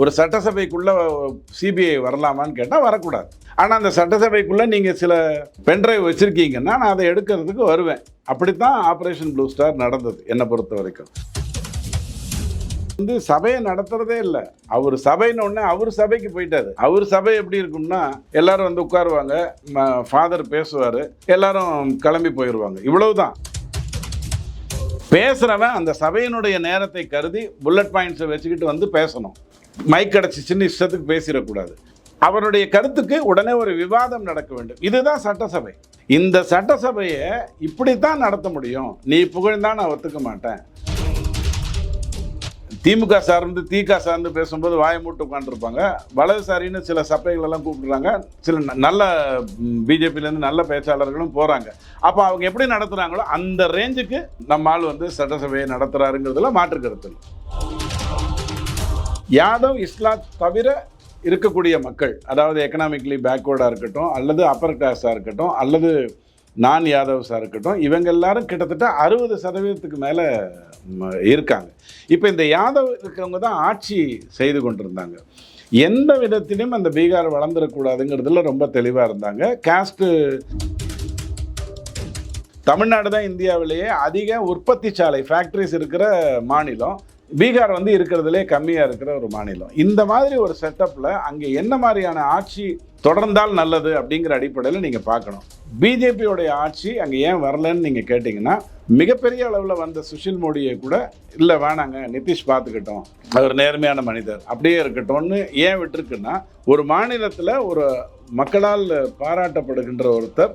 ஒரு சட்டசபைக்குள்ளே சிபிஐ வரலாமான்னு கேட்டால் வரக்கூடாது. ஆனால் அந்த சட்டசபைக்குள்ளே நீங்கள் சில பென்ட்ரைவ் வச்சுருக்கீங்கன்னா நான் அதை எடுக்கிறதுக்கு வருவேன். அப்படித்தான் ஆப்ரேஷன் ப்ளூ ஸ்டார் நடந்தது என்னை பொறுத்த வரைக்கும். வந்து சபையை நடத்துறதே இல்லை. அவர் சபைன்னு ஒன்று அவர் சபைக்கு போயிட்டாரு. அவர் சபை எப்படி இருக்கும்னா எல்லாரும் வந்து உட்காருவாங்க ஃபாதர் பேசுவார் எல்லாரும் கிளம்பி போயிடுவாங்க இவ்வளவுதான். பேசுகிறவன் அந்த சபையினுடைய நேரத்தை கருதி புல்லட் பாயிண்ட்ஸை வச்சுக்கிட்டு வந்து பேசணும். மைக் கிடச்சிச்சின்னு இஷ்டத்துக்கு பேசிடக்கூடாது. அவருடைய கருத்துக்கு உடனே ஒரு விவாதம் நடக்க வேண்டும். இதுதான் சட்டசபை. இந்த சட்டசபையை இப்படித்தான் நடத்த முடியும். நீ புகழ்ந்தான் நான் ஒத்துக்க மாட்டேன். திமுக சார்ந்து திக சார்ந்து பேசும்போது வாயை மூட்டு உட்காந்துருப்பாங்க வலதுசாரின்னு சில சபைகள் எல்லாம் கூப்பிடுறாங்க. சில ந- நல்ல பிஜேபியிலேருந்து நல்ல பேச்சாளர்களும் போகிறாங்க அப்போ அவங்க எப்படி நடத்துகிறாங்களோ அந்த ரேஞ்சுக்கு நம்ம ஆள் வந்து சட்டசபையை நடத்துகிறாருங்கிறதுல மாற்று கருத்து யாதவ் இஸ்லாம் தவிர இருக்கக்கூடிய மக்கள் அதாவது எக்கனாமிக்கலி பேக்வேர்டாக இருக்கட்டும் அல்லது அப்பர் கிளாஸாக இருக்கட்டும் அல்லது நான் யாதவ்ஸாக இருக்கட்டும் இவங்க எல்லாரும் கிட்டத்தட்ட அறுபது சதவீதத்துக்கு மேலே இருக்காங்க. இப்போ இந்த யாதவ் இருக்கிறவங்க தான் ஆட்சி செய்து கொண்டிருந்தாங்க. எந்த விதத்திலும் அந்த பீகார் வளர்ந்துடக்கூடாதுங்கிறதுல ரொம்ப தெளிவாக இருந்தாங்க. காஸ்ட்டு தமிழ்நாடு தான் இந்தியாவிலேயே அதிக உற்பத்தி சாலை ஃபேக்ட்ரிஸ் இருக்கிற மாநிலம். பீகார் வந்து இருக்கிறதுலே கம்மியாக இருக்கிற ஒரு மாநிலம். இந்த மாதிரி ஒரு செட்டப்பில் அங்கே என்ன மாதிரியான ஆட்சி தொடர்ந்தால் நல்லது அப்படிங்கிற அடிப்படையில் நீங்கள் பார்க்கணும். பிஜேபியோடைய ஆட்சி அங்கே ஏன் வரலன்னு நீங்கள் கேட்டிங்கன்னா மிகப்பெரிய அளவில் வந்த சுஷில் மோடியை கூட இல்லை வேணாங்க நிதிஷ் பார்த்துக்கிட்டோம். அவர் நேர்மையான மனிதர். அப்படியே இருக்கட்டும்னு ஏன் விட்டுருக்குன்னா ஒரு மாநிலத்தில் ஒரு மக்களால் பாராட்டப்படுகின்ற ஒருத்தர்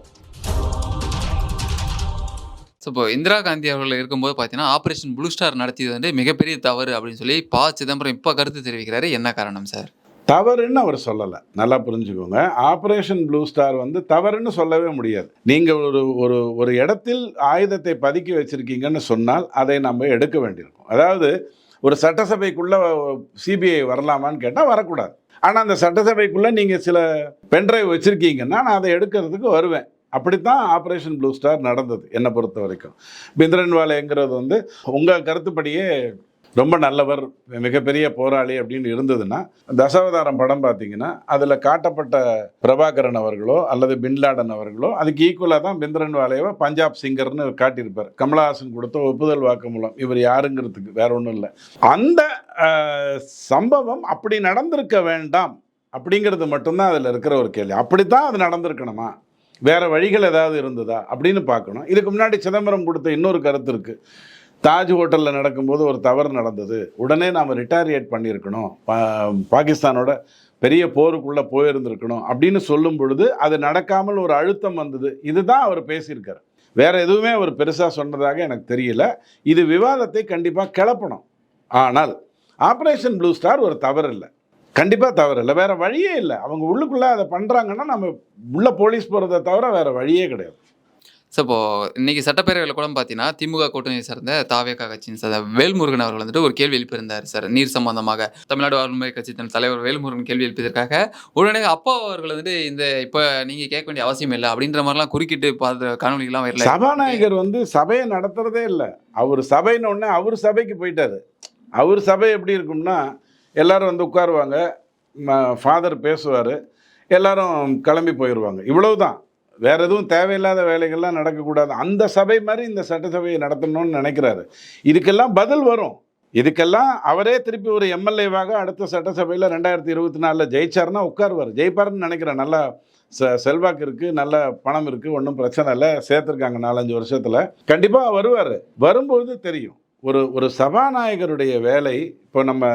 ஸோ இப்போ இந்திரா காந்தி அவர்கள் இருக்கும்போது பார்த்தீங்கன்னா ஆப்ரேஷன் ப்ளூ ஸ்டார் நடத்தியது வந்து மிகப்பெரிய தவறு அப்படின்னு சொல்லி ப. சிதம்பரம் இப்போ கருத்து தெரிவிக்கிறாரு. என்ன காரணம் சார்? தவறுன்னு அவர் சொல்லலை. நல்லா புரிஞ்சுக்கோங்க. ஆப்ரேஷன் ப்ளூ ஸ்டார் வந்து தவறுன்னு சொல்லவே முடியாது. நீங்கள் ஒரு ஒரு ஒரு இடத்தில் ஆயுதத்தை பதுக்கி வச்சுருக்கீங்கன்னு சொன்னால் அதை நம்ம எடுக்க வேண்டியிருக்கும். அதாவது ஒரு சட்டசபைக்குள்ளே சிபிஐ வரலாமான்னு கேட்டால் வரக்கூடாது. ஆனால் அந்த சட்டசபைக்குள்ளே நீங்கள் சில பென்ட்ரைவ் வச்சுருக்கீங்கன்னா நான் அதை எடுக்கிறதுக்கு வருவேன். அப்படித்தான் ஆப்ரேஷன் ப்ளூ ஸ்டார் நடந்தது என்னை பொறுத்த வரைக்கும். பிந்திரன்வாலேங்கிறது வந்து உங்கள் கருத்துப்படியே ரொம்ப நல்லவர் மிகப்பெரிய போராளி அப்படின்னு இருந்ததுன்னா தசாவதாரம் படம் பார்த்தீங்கன்னா அதில் காட்டப்பட்ட பிரபாகரன் அவர்களோ அல்லது பின்லாடன் அவர்களோ அதுக்கு ஈக்குவலாக தான் பிந்திரன் வாலையவை பஞ்சாப் சிங்கர்னு காட்டியிருப்பார். கமலஹாசன் கொடுத்த ஒப்புதல் வாக்குமூலம் இவர் யாருங்கிறதுக்கு வேற ஒன்றும் இல்லை. அந்த சம்பவம் அப்படி நடந்திருக்க வேண்டாம் அப்படிங்கிறது மட்டும்தான் அதில் இருக்கிற ஒரு கேள்வி. அப்படித்தான் அது நடந்திருக்கணுமா? வேறு வழிகள் ஏதாவது இருந்ததா அப்படின்னு பார்க்கணும். இதுக்கு முன்னாடி சிதம்பரம் கொடுத்த இன்னொரு கருத்து இருக்குது தாஜ் ஹோட்டலில் நடக்கும்போது ஒரு தவறு நடந்தது. உடனே நாம் ரிட்டாரியேட் பண்ணியிருக்கணும். பா பாகிஸ்தானோட பெரிய போருக்குள்ளே போயிருந்திருக்கணும் அப்படின்னு சொல்லும் பொழுது அது நடக்காமல் ஒரு அழுத்தம் வந்தது. இதுதான் அவர் பேசியிருக்கார். வேற எதுவுமே அவர் பெருசாக சொன்னதாக எனக்கு தெரியல. இது விவாதத்தை கண்டிப்பாக கிளப்பணும். ஆனால் ஆப்ரேஷன் ப்ளூ ஸ்டார் ஒரு தவறு இல்லை. கண்டிப்பாக தவறு இல்லை. வேற வழியே இல்லை. அவங்க உள்ளுக்குள்ளே அதை பண்ணுறாங்கன்னா நம்ம உள்ள போலீஸ் போகிறத தவிர வேற வழியே கிடையாது. ஸோ இப்போ இன்னைக்கு சட்டப்பேரவையில் கூட பார்த்தீங்கன்னா திமுக கூட்டணியை சார்ந்த தாவேகா கட்சியின் சார் வேல்முருகன் அவர்கள் வந்துட்டு ஒரு கேள்வி எழுப்பியிருந்தார் சார் நீர் சம்பந்தமாக. தமிழ்நாடு ஆளுமை கட்சி தலைவர் வேல்முருகன் கேள்வி எழுப்பியதற்காக உடனே அப்பா அவர்கள் வந்துட்டு இந்த இப்போ நீங்கள் கேட்க வேண்டிய அவசியம் இல்லை அப்படின்ற மாதிரிலாம் குறுக்கிட்டு பார்த்த காணொலிகள்லாம் வரல சபாநாயகர் வந்து சபையை நடத்துறதே இல்லை. அவர் சபைன்னு உடனே அவர் சபைக்கு போயிட்டாரு. அவர் சபை எப்படி இருக்கும்னா எல்லாரும் வந்து உட்காருவாங்க. ஃபாதர் பேசுவார். எல்லாரும் கிளம்பி போயிடுவாங்க இவ்வளவுதான். வேற எதுவும் தேவையில்லாத வேலைகள்லாம் நடக்கக்கூடாது. அந்த சபை மாதிரி இந்த சட்டசபையை நடத்தணும்னு நினைக்கிறாரு. இதுக்கெல்லாம் பதில் வரும். இதுக்கெல்லாம் அவரே திருப்பி ஒரு எம்எல்ஏவாக அடுத்த சட்டசபையில் ரெண்டாயிரத்தி இருபத்தி நாலில் ஜெயிச்சாருன்னா உட்காருவார். ஜெயிப்பாருன்னு நினைக்கிறேன். நல்லா செ செல்வாக்கு இருக்குது நல்ல பணம் இருக்குது ஒன்றும் பிரச்சனை இல்லை. சேர்த்துருக்காங்க நாலஞ்சு வருஷத்தில். கண்டிப்பாக வருவார். வரும்போது தெரியும். ஒரு ஒரு சபாநாயகருடைய வேலை இப்போ நம்ம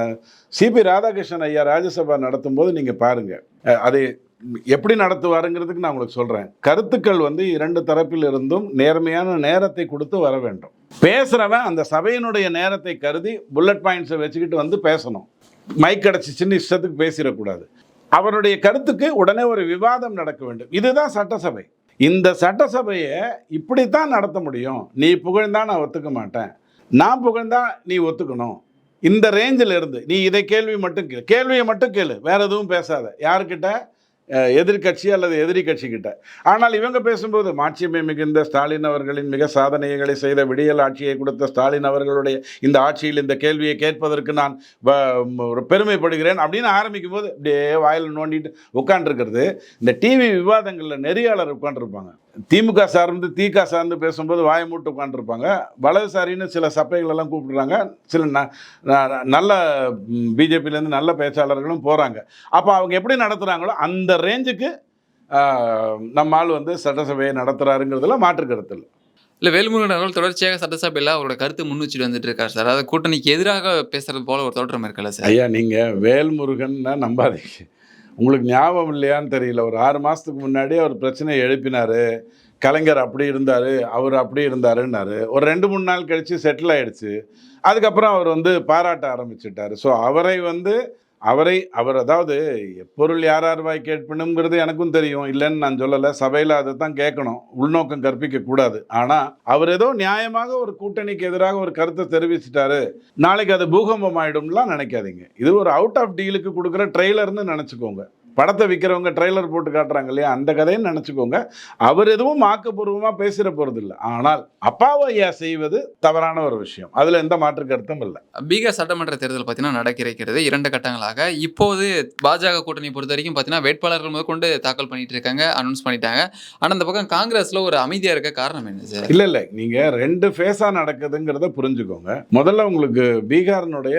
சிபி ராதாகிருஷ்ணன் ஐயா ராஜ்யசபா நடத்தும் போது நீங்கள் பாருங்கள் அது எப்படி நடத்துவாருங்கிறதுக்கு நான் உங்களுக்கு சொல்கிறேன் கருத்துக்கள் வந்து இரண்டு தரப்பில் இருந்தும் நேர்மையான நேரத்தை கொடுத்து வர வேண்டும். பேசுகிறவன் அந்த சபையினுடைய நேரத்தை கருதி புல்லட் பாயிண்ட்ஸை வச்சுக்கிட்டு வந்து பேசணும். மைக் கிடச்சிச்சின்னு இஷ்டத்துக்கு பேசிடக்கூடாது. அவருடைய கருத்துக்கு உடனே ஒரு விவாதம் நடக்க வேண்டும். இதுதான் சட்டசபை. இந்த சட்டசபையை இப்படித்தான் நடத்த முடியும். நீ புகழ்ந்தா நான் ஒத்துக்க மாட்டேன். நான் புகழ்ந்தா நீ ஒத்துக்கணும். இந்த ரேஞ்சில் இருந்து நீ இதை கேள்வி மட்டும் கேளு. கேள்வியை மட்டும் கேளு. வேற எதுவும் பேசாத. யாருக்கிட்ட எதிர்கட்சி எதிர்க்கட்சி அல்லது எதிரி கட்சிக்கிட்ட ஆனால் இவங்க பேசும்போது மாட்சிமை மிகுந்த ஸ்டாலின் அவர்களின் மிக சாதனைகளை செய்த விடியல் ஆட்சியை கொடுத்த ஸ்டாலின் அவர்களுடைய இந்த ஆட்சியில் இந்த கேள்வியை கேட்பதற்கு நான் வ- ஒரு பெருமைப்படுகிறேன் அப்படின்னு ஆரம்பிக்கும் போது அப்படியே வாயில் நோண்டிட்டு உட்காண்டிருக்கிறது இந்த டிவி விவாதங்களில் நெறியாளர் உட்காந்துருப்பாங்க திமுக சார்ந்து திக சார்ந்து பேசும்போது வாயை மூட்டு உட்காந்துருப்பாங்க வலதுசாரின்னு சில சபைகள் எல்லாம் கூப்பிடுறாங்க. சில ந நல்ல பிஜேபியிலேருந்து நல்ல பேச்சாளர்களும் போகிறாங்க அப்போ அவங்க எப்படி நடத்துகிறாங்களோ அந்த ரேஞ்சுக்கு நம்ம ஆள் வந்து சட்டசபையை நடத்துகிறாருங்கிறதுல மாற்று கருத்து இல்லை. இல்ல வேல்முருகன் அவர்கள் தொடர்ச்சியாக சட்டசபையில் அவரோட கருத்து முன் வச்சுட்டு வந்துட்டு இருக்காரு சார். அதாவது கூட்டணிக்கு எதிராக பேசுறது போல ஒரு தோற்றம் இருக்கல சார்? ஐயா நீங்கள் வேல்முருகன்னா நம்பாதீங்க. உங்களுக்கு ஞாபகம் இல்லையான்னு தெரியல. ஒரு ஆறு மாதத்துக்கு முன்னாடி அவர் பிரச்சனையை எழுப்பினார். கலைஞர் அப்படி இருந்தார் அவர் அப்படி இருந்தாருன்னாரு. ஒரு ரெண்டு மூணு நாள் கழித்து செட்டில் ஆகிடுச்சு அதுக்கப்புறம் அவர் வந்து பாராட்ட ஆரம்பிச்சிட்டாரு. ஸோ அவரை வந்து அவரை அவர் அதாவது எப்பொருள் யார் யார் வாய் கேட்பணுங்கிறது எனக்கும் தெரியும். இல்லைன்னு நான் சொல்லலை. சபையில் அதை தான் கேட்கணும். உள்நோக்கம் கற்பிக்கக்கூடாது ஆனால் அவர் ஏதோ நியாயமாக ஒரு கூட்டணிக்கு எதிராக ஒரு கருத்தை தெரிவிச்சிட்டாரு. நாளைக்கு அது பூகம்பம் ஆயிடும்லாம் நினைக்காதீங்க. இது ஒரு அவுட் ஆஃப் டீலுக்கு கொடுக்குற ட்ரெய்லர்னு நினச்சிக்கோங்க. படத்தை விற்கிறவங்க ட்ரெய்லர் போட்டு காட்டுறாங்க இல்லையா? அந்த கதைன்னு நினச்சிக்கோங்க. அவர் எதுவும் ஆக்கப்பூர்வமாக பேசிட போகிறது இல்லை ஆனால் அப்பாவை ஐயா செய்வது தவறான ஒரு விஷயம். அதில் எந்த மாற்று கருத்தும் இல்லை. பீகார் சட்டமன்ற தேர்தல் பார்த்தீங்கன்னா நடக்கிறது இரண்டு கட்டங்களாக. இப்போது பாஜக கூட்டணி பொறுத்த வரைக்கும் பார்த்தீங்கன்னா வேட்பாளர்கள் முதற்கொண்டு தாக்கல் பண்ணிட்டு இருக்காங்க அனௌன்ஸ் பண்ணிட்டாங்க. ஆனால் அந்த பக்கம் காங்கிரஸ்ல ஒரு அமைதியா இருக்க காரணம் என்ன சார்? இல்லை இல்லை. நீங்கள் ரெண்டு ஃபேஸாக நடக்குதுங்கிறத புரிஞ்சுக்கோங்க. முதல்ல உங்களுக்கு பீகாரினுடைய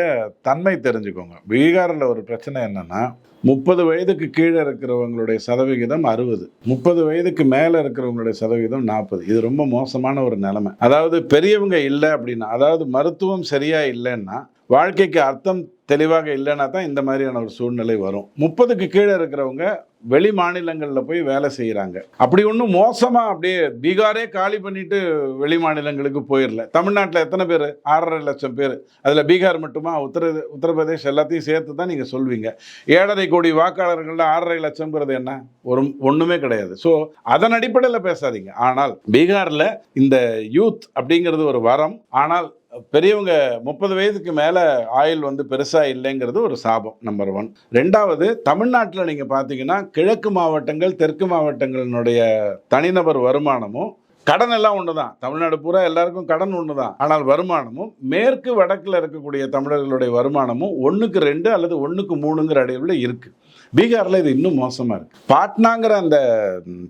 தன்மை தெரிஞ்சுக்கோங்க. பீகாரில் ஒரு பிரச்சனை என்னன்னா முப்பது வயதுக்கு கீழே இருக்கிறவங்களுடைய சதவிகிதம் அறுபது. முப்பது வயதுக்கு மேலே இருக்கிறவங்களுடைய சதவிகிதம் நாற்பது இது ரொம்ப மோசமான ஒரு நிலைமை. அதாவது பெரியவங்க இல்லை அப்படின்னா அதாவது மருத்துவம் சரியா இல்லைன்னா வாழ்க்கைக்கு அர்த்தம் தெளிவாக இல்லைன்னா தான் இந்த மாதிரியான ஒரு சூழ்நிலை வரும். முப்பதுக்கு கீழே இருக்கிறவங்க வெளி மாநிலங்களில் போய் வேலை செய்கிறாங்க அப்படி ஒன்றும் மோசமாக அப்படியே பீகாரே காலி பண்ணிட்டு வெளி மாநிலங்களுக்கு போயிடல தமிழ்நாட்டில் எத்தனை பேர்? ஆறரை லட்சம் பேர். அதில் பீகார் மட்டுமா? உத்தர உத்தரப்பிரதேஷ் எல்லாத்தையும் சேர்த்து தான் நீங்கள் சொல்வீங்க. ஏழரை கோடி வாக்காளர்களில் ஆறரை லட்சம்ங்கிறது என்ன? ஒரு ஒன்றுமே கிடையாது. ஸோ அதன் அடிப்படையில் பேசாதீங்க. ஆனால் பீகாரில் இந்த யூத் அப்படிங்கிறது ஒரு வரம். ஆனால் பெரியவங்க முப்பது வயதுக்கு மேலே ஆயில் வந்து பெருசாக இல்லைங்கிறது ஒரு சாபம் நம்பர் ஒன் ரெண்டாவது தமிழ்நாட்டில் நீங்கள் பார்த்தீங்கன்னா கிழக்கு மாவட்டங்கள் தெற்கு மாவட்டங்களினுடைய தனிநபர் வருமானமும் கடன் எல்லாம் ஒன்று தான் தமிழ்நாடு பூரா எல்லாருக்கும் கடன் ஒன்று தான் ஆனால் வருமானமும் மேற்கு வடக்கில் இருக்கக்கூடிய தமிழர்களுடைய வருமானமும் ஒன்றுக்கு ரெண்டு அல்லது ஒன்றுக்கு மூணுங்கிற அடைவில் இருக்குது பீகாரில் இது இன்னும் மோசமாக இருக்குது பாட்னாங்கிற அந்த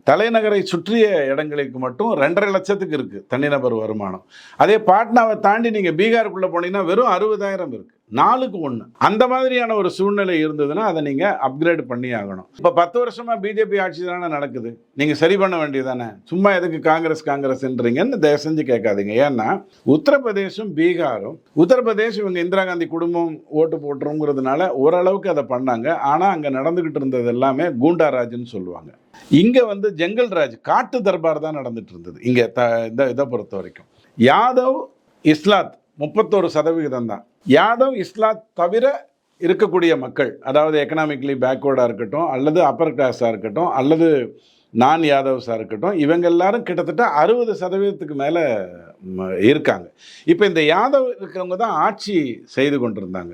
தலைநகரை சுற்றிய இடங்களுக்கு மட்டும் ரெண்டரை லட்சத்துக்கு இருக்குது தனிநபர் வருமானம். அதே பாட்னாவை தாண்டி நீங்கள் பீகாருக்குள்ளே போனீங்கன்னா வெறும் அறுபதாயிரம் இருக்குது நாலுக்கு ஒன்று அந்த மாதிரியான ஒரு சூழ்நிலை இருந்ததுன்னா அதை நீங்கள் அப்கிரேட் பண்ணி ஆகணும். இப்போ பத்து வருஷமாக பிஜேபி ஆட்சி தானே நடக்குது. நீங்கள் சரி பண்ண வேண்டியதானே சும்மா எதுக்கு காங்கிரஸ் காங்கிரஸ்ன்றீங்கன்னு தயவு செஞ்சு கேட்காதீங்க. ஏன்னா உத்தரப்பிரதேசம் பீகாரும் உத்தரப்பிரதேசம் இவங்க இந்திரா காந்தி குடும்பம் ஓட்டு போட்டுருங்கிறதுனால ஓரளவுக்கு அதை பண்ணாங்க. ஆனால் அங்கே நடந்துக்கிட்டு இருந்தது எல்லாமே கூண்டாராஜ்னு சொல்லுவாங்க. இங்கே வந்து ஜங்கல் ராஜ் காட்டு தர்பார் தான் நடந்துட்டு இருந்தது. இங்கே த இந்த இதை பொறுத்த வரைக்கும். யாதவ் இஸ்லாத் முப்பத்தோரு சதவிகிதம் தான். யாதவ் இஸ்லாத் தவிர இருக்கக்கூடிய மக்கள் அதாவது எக்கனாமிக்கலி பேக்வேர்டாக இருக்கட்டும் அல்லது அப்பர் கிளாஸாக இருக்கட்டும் அல்லது நான் யாதவ்ஸாக இருக்கட்டும் இவங்க எல்லாரும் கிட்டத்தட்ட அறுபது சதவீதத்துக்கு மேலே இருக்காங்க. இப்போ இந்த யாதவ் இருக்கிறவங்க தான் ஆட்சி செய்து கொண்டிருந்தாங்க.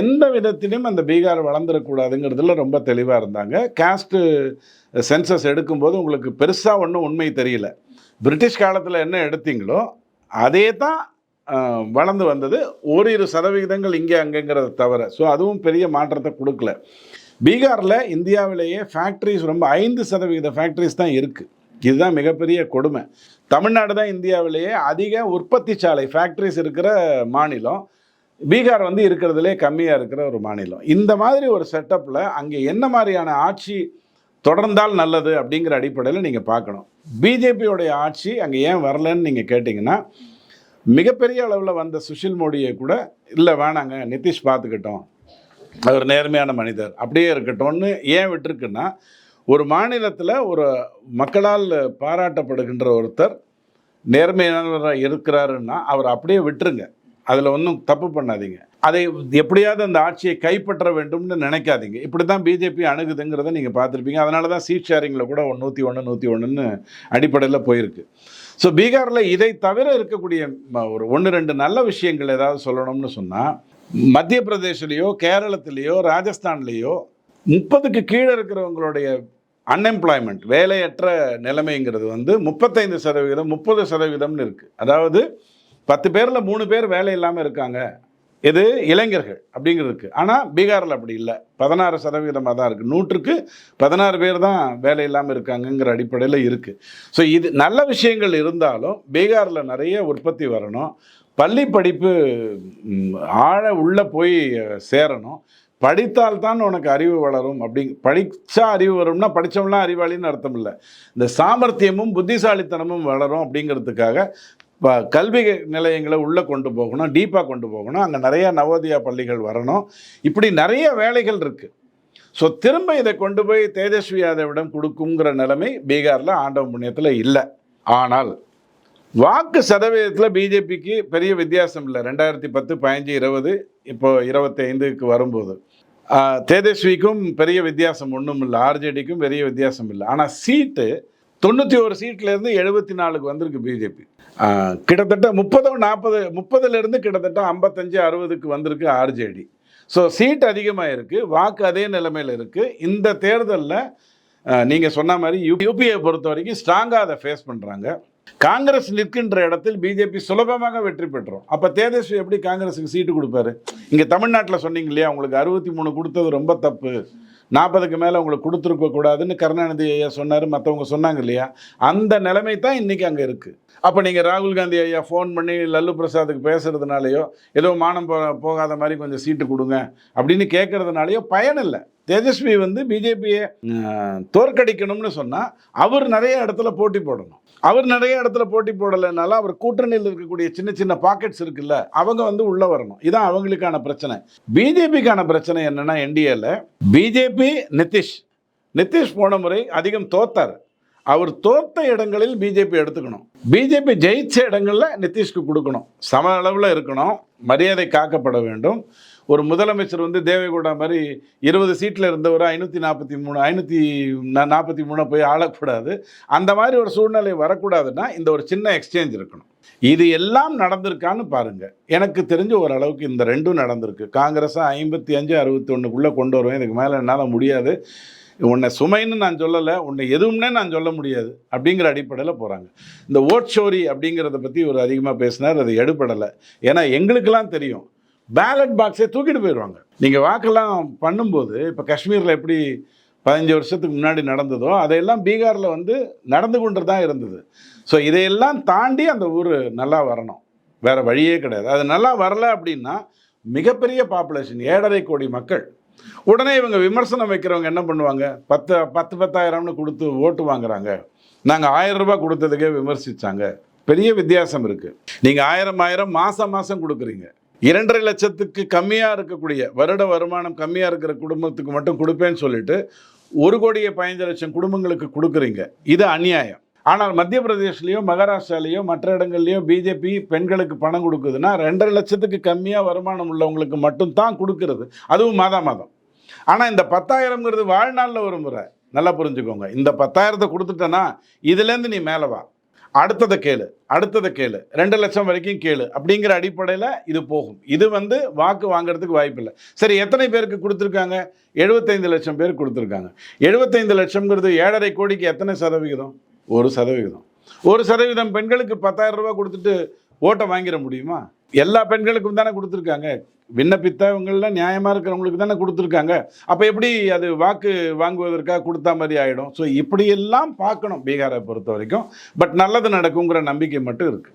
எந்த விதத்திலும் அந்த பீகார் வளர்ந்துடக்கூடாதுங்கிறதுல ரொம்ப தெளிவாக இருந்தாங்க. காஸ்ட்டு சென்சஸ் எடுக்கும்போது உங்களுக்கு பெருசாக ஒன்றும் உண்மை தெரியல. பிரிட்டிஷ் காலத்தில் என்ன எடுத்தீங்களோ அதே தான் வளர்ந்து வந்தது. ஓரிரு சதவிகிதங்கள் இங்கே அங்கேங்கிறத தவிர. ஸோ அதுவும் பெரிய மாற்றத்தை கொடுக்கல. பீகாரில் இந்தியாவிலேயே ஃபேக்ட்ரிஸ் ரொம்ப ஐந்து சதவிகித ஃபேக்ட்ரிஸ் தான் இருக்குது இதுதான் மிகப்பெரிய கொடுமை. தமிழ்நாடு தான் இந்தியாவிலேயே அதிக உற்பத்தி சாலை ஃபேக்ட்ரிஸ் இருக்கிற மாநிலம். பீகார் வந்து இருக்கிறதுலே கம்மியாக இருக்கிற ஒரு மாநிலம். இந்த மாதிரி ஒரு செட்டப்பில் அங்கே என்ன மாதிரியான ஆட்சி தொடர்ந்தால் நல்லது அப்படிங்கிற அடிப்படையில் நீங்கள் பார்க்கணும். பிஜேபியோடைய ஆட்சி அங்கே ஏன் வரலன்னு நீங்கள் கேட்டிங்கன்னா மிகப்பெரிய அளவில் வந்த சுஷில் மோடியை கூட இல்லை வேணாங்க நிதிஷ் பார்த்துக்கிட்டோம் அவர் நேர்மையான மனிதர். அப்படியே இருக்கட்டும்னு ஏன் விட்டுருக்குன்னா ஒரு மாநிலத்தில் ஒரு மக்களால் பாராட்டப்படுகின்ற ஒருத்தர் நேர்மையானவராக இருக்கிறாருன்னா அவர் அப்படியே விட்டுருங்க. அதில் ஒன்றும் தப்பு பண்ணாதீங்க. அதை எப்படியாவது அந்த ஆட்சியை கைப்பற்ற வேண்டும்னு நினைக்காதீங்க. இப்படி தான் பிஜேபி அணுகுதுங்கிறத நீங்கள் பார்த்துருப்பீங்க. அதனால தான் சீட் ஷேரிங்கில் கூட நூற்றி ஒன்று நூற்றி ஒன்றுன்னு அடிப்படையில் போயிருக்கு. ஸோ பீகாரில் இதை தவிர இருக்கக்கூடிய ம- ஒரு ஒன்று ரெண்டு நல்ல விஷயங்கள் ஏதாவது சொல்லணும்னு சொன்னால் மத்திய பிரதேஷ்லேயோ கேரளத்திலேயோ ராஜஸ்தான்லேயோ முப்பதுக்கு கீழே இருக்கிறவங்களுடைய அன்எம்ப்ளாய்மெண்ட் வேலையற்ற நிலைமைங்கிறது வந்து முப்பத்தைந்து சதவீதம் முப்பது சதவீதம்னு இருக்குது அதாவது பத்து பேரில் மூணு பேர் வேலை இல்லாமல் இருக்காங்க. இது இளைஞர்கள் அப்படிங்கிறதுக்கு. ஆனால் பீகாரில் அப்படி இல்லை. பதினாறு சதவீதமாக தான் இருக்குது நூற்றுக்கு பதினாறு பேர் தான் வேலை இல்லாமல் இருக்காங்கங்கிற அடிப்படையில் இருக்குது ஸோ இது நல்ல விஷயங்கள் இருந்தாலும் பீகாரில் நிறைய உற்பத்தி வரணும். பள்ளி படிப்பு ஆழ உள்ளே போய் சேரணும். படித்தால்தான் உனக்கு அறிவு வளரும் அப்படி படித்தா அறிவு வரும்னா படித்தவங்களாம் அறிவாளின்னு அர்த்தம் இல்லை. இந்த சாமர்த்தியமும் புத்திசாலித்தனமும் வளரும் அப்படிங்கிறதுக்காக இப்போ கல்வி நிலையங்களை உள்ளே கொண்டு போகணும் டீப்பாக கொண்டு போகணும். அங்கே நிறையா நவோதயா பள்ளிகள் வரணும். இப்படி நிறைய வேலைகள் இருக்குது ஸோ திரும்ப இதை கொண்டு போய் தேஜஸ்வி யாதவிடம் கொடுக்குங்கிற நிலைமை பீகாரில் ஆண்டவ புண்ணியத்தில் இல்லை. ஆனால் வாக்கு சதவீதத்தில் பிஜேபிக்கு பெரிய வித்தியாசம் இல்லை. ரெண்டாயிரத்தி பத்து பதினஞ்சு இருபது இப்போ இருபத்தி ஐந்துக்கு வரும்போது தேஜஸ்விக்கும் பெரிய வித்தியாசம் ஒன்றும் இல்லை. ஆர்ஜேடிக்கும் பெரிய வித்தியாசம் இல்லை. ஆனால் சீட்டு தொண்ணூற்றி ஒரு சீட்லேருந்து எழுபத்தி நாலுக்கு வந்திருக்கு பிஜேபி. கிட்டத்தட்ட முப்பதோ நாற்பது முப்பதுலேருந்து கிட்டத்தட்ட ஐம்பத்தஞ்சு அறுபதுக்கு வந்திருக்கு ஆர்ஜேடி. ஸோ சீட் அதிகமாக இருக்குது வாக்கு அதே நிலைமையில் இருக்குது இந்த தேர்தலில் நீங்கள் சொன்ன மாதிரி யூ யூபிஐ பொறுத்த வரைக்கும் ஸ்ட்ராங்காக அதை ஃபேஸ் பண்ணுறாங்க காங்கிரஸ் நிற்கின்ற இடத்தில் பிஜேபி சுலபமாக வெற்றி பெற்றோம். அப்போ தேஜஸ்வி எப்படி காங்கிரஸுக்கு சீட்டு கொடுப்பாரு? இங்கே தமிழ்நாட்டில் சொன்னீங்க இல்லையா உங்களுக்கு அறுபத்தி மூணு கொடுத்தது ரொம்ப தப்பு. நாற்பதுக்கு மேலே உங்களுக்கு கொடுத்துருக்க கூடாதுன்னு கருணாநிதி ஐயா சொன்னார் மற்றவங்க சொன்னாங்க இல்லையா? அந்த நிலைமை தான் இன்றைக்கி அங்கே இருக்குது அப்போ நீங்கள் ராகுல் காந்தி ஐயா ஃபோன் பண்ணி லல்லு பிரசாத்துக்கு பேசுகிறதுனாலையோ ஏதோ மானம் போ போகாத மாதிரி கொஞ்சம் சீட்டு கொடுங்க அப்படின்னு கேட்கறதுனாலையோ பயன் இல்லை. தேஜஸ்வி வந்து பிஜேபியை தோற்கடிக்கணும்னு சொன்னால் அவர் நிறைய இடத்துல போட்டி போடணும். அவர் நிறைய இடத்துல போட்டி போடலைனால அவர் கூட்டணியில் இருக்கக்கூடிய சின்ன சின்ன பாக்கெட்ஸ் இருக்குல்ல அவங்க வந்து உள்ளே வரணும். இதான் அவங்களுக்கான பிரச்சனை. பிஜேபிக்கான பிரச்சனை என்னன்னா என்டிஏல பிஜேபி நிதிஷ். நிதிஷ் போன முறை அதிகம் தோத்தார். அவர் தோத்த இடங்களில் பிஜேபி எடுத்துக்கணும். பிஜேபி ஜெயிச்ச இடங்களில் நிதிஷ்க்கு கொடுக்கணும். சம அளவில் இருக்கணும். மரியாதை காக்கப்பட வேண்டும். ஒரு முதலமைச்சர் வந்து தேவேகவுடா மாதிரி இருபது சீட்டில் இருந்தவர் ஐநூற்றி நாற்பத்தி மூணு ஐநூற்றி நாற்பத்தி மூணை போய் ஆளக்கூடாது. அந்த மாதிரி ஒரு சூழ்நிலை வரக்கூடாதுன்னா இந்த ஒரு சின்ன எக்ஸ்சேஞ்ச் இருக்கணும். இது எல்லாம் நடந்திருக்கான்னு பாருங்க. எனக்கு தெரிஞ்ச ஓரளவுக்கு இந்த ரெண்டும் நடந்திருக்கு. காங்கிரஸாக ஐம்பத்தி அஞ்சு அறுபத்தி ஒன்றுக்குள்ளே கொண்டு வருவேன். இதுக்கு மேலே என்னால் முடியாது. உன்னை சுமைன்னு நான் சொல்லலை உன்னை எதுவும்னே நான் சொல்ல முடியாது அப்படிங்கிற அடிப்படையில் போகிறாங்க இந்த ஓட் ஷோரி அப்படிங்கிறத பற்றி ஒரு அதிகமாக பேசினார் அது எடுபடலை. ஏன்னா எங்களுக்கெல்லாம் தெரியும். பேலட் பாக்ஸே தூக்கிட்டு போயிடுவாங்க. நீங்கள் வாக்கெல்லாம் பண்ணும்போது இப்போ காஷ்மீரில் எப்படி பதினஞ்சு வருஷத்துக்கு முன்னாடி நடந்ததோ அதையெல்லாம் பீகாரில் வந்து நடந்து கொண்டு தான் இருந்தது. ஸோ இதையெல்லாம் தாண்டி அந்த ஊர் நல்லா வரணும். வேறு வழியே கிடையாது. அது நல்லா வரல அப்படின்னா மிகப்பெரிய பாப்புலேஷன் ஏழரை கோடி மக்கள். உடனே இவங்க விமர்சனம் வைக்கிறவங்க என்ன பண்ணுவாங்க? பத்து பத்து பத்தாயிரம்னு கொடுத்து ஓட்டு வாங்குறாங்க. நாங்கள் ஆயிரம் ரூபாய் கொடுத்ததுக்கே விமர்சிச்சாங்க. பெரிய வித்தியாசம் இருக்குது நீங்கள் ஆயிரம் ஆயிரம் மாதம் மாதம் கொடுக்குறீங்க. இரண்டரை லட்சத்துக்கு கம்மியாக இருக்கக்கூடிய வருட வருமானம் கம்மியாக இருக்கிற குடும்பத்துக்கு மட்டும் கொடுப்பேன்னு சொல்லிட்டு ஒரு கோடியே பதினஞ்சு லட்சம் குடும்பங்களுக்கு கொடுக்குறீங்க. இது அநியாயம். ஆனால் மத்திய பிரதேஷ்லேயோ மகாராஷ்டிராலேயோ மற்ற இடங்கள்லையோ பிஜேபி பெண்களுக்கு பணம் கொடுக்குதுன்னா ரெண்டரை லட்சத்துக்கு கம்மியாக வருமானம் உள்ளவங்களுக்கு மட்டும் தான் கொடுக்கறது. அதுவும் மாதம் மாதம். ஆனால் இந்த பத்தாயிரம்ங்கிறது வாழ்நாளில் ஒரு முறை. நல்லா புரிஞ்சுக்கோங்க. இந்த பத்தாயிரத்தை கொடுத்துட்டேன்னா இதுலேருந்து நீ மேலே வா. அடுத்ததை கேளு அடுத்ததை கேளு ரெண்டு லட்சம் வரைக்கும் கேளு அப்படிங்கிற அடிப்படையில் இது போகும். இது வந்து வாக்கு வாங்குறதுக்கு வாய்ப்பில்லை சரி எத்தனை பேருக்கு கொடுத்துருக்காங்க? எழுபத்தைந்து லட்சம் பேர் கொடுத்துருக்காங்க. எழுபத்தைந்து லட்சம்ங்கிறது ஏழரை கோடிக்கு எத்தனை சதவிகிதம்? ஒரு சதவிகிதம். ஒரு சதவீதம் பெண்களுக்கு பத்தாயிரம் ரூபாய் கொடுத்துட்டு ஓட்டை வாங்கிட முடியுமா? எல்லா பெண்களுக்கும் தானே கொடுத்துருக்காங்க. விண்ணப்பித்தவங்கள நியாயமாக இருக்கிறவங்களுக்கு தானே கொடுத்துருக்காங்க. அப்போ எப்படி அது வாக்கு வாங்குவதற்காக கொடுத்தா மாதிரி ஆகிடும் ஸோ இப்படியெல்லாம் பார்க்கணும் பீகாரை பொறுத்த வரைக்கும் பட் நல்லது நடக்குங்கிற நம்பிக்கை மட்டும் இருக்குது